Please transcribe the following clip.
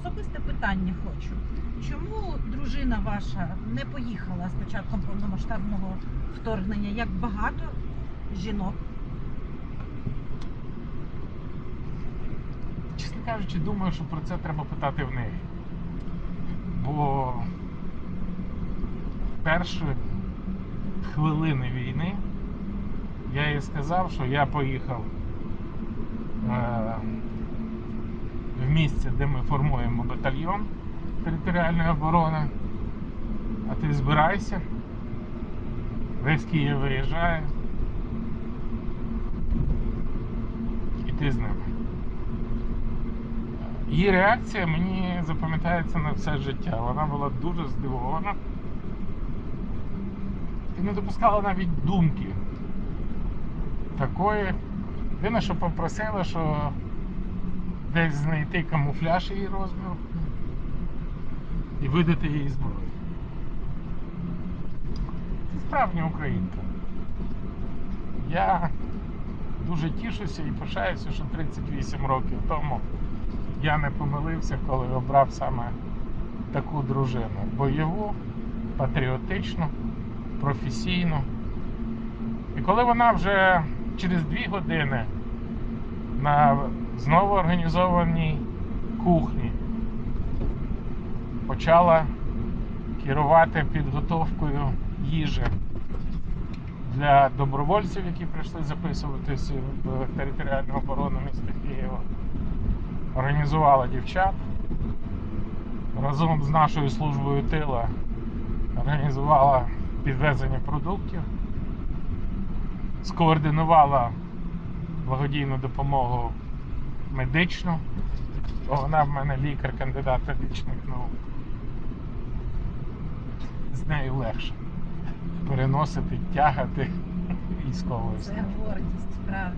особисте питання хочу. Чому дружина ваша не поїхала з початком повномасштабного вторгнення, як багато жінок? Чесно кажучи, думаю, що про це треба питати в неї. Бо перші хвилини війни я їй сказав, що я поїхав е, місце, де ми формуємо батальйон територіальної оборони. А ти збирайся. Весь Київ виїжджає. І ти з ними. Її реакція мені запам'ятається на все життя. Вона була дуже здивована і не допускала навіть думки такої. Єдине, що попросила, що десь знайти камуфляж її розміру і видати їй зброю. Це справжня українка. Я дуже тішуся і пишаюся, що 38 років тому я не помилився, коли обрав саме таку дружину. Бойову, патріотичну, професійну. І коли вона вже через дві години на знову організованій кухні. Почала керувати підготовкою їжі. Для добровольців, які прийшли записуватися в територіальну оборону міста Києва організувала дівчат. Разом з нашою службою тила організувала підвезення продуктів, скоординувала благодійну допомогу медичну. бо Вона в мене лікар, кандидат медичних наук. З нею легше переносити, тягати військовий Це гордість, правда.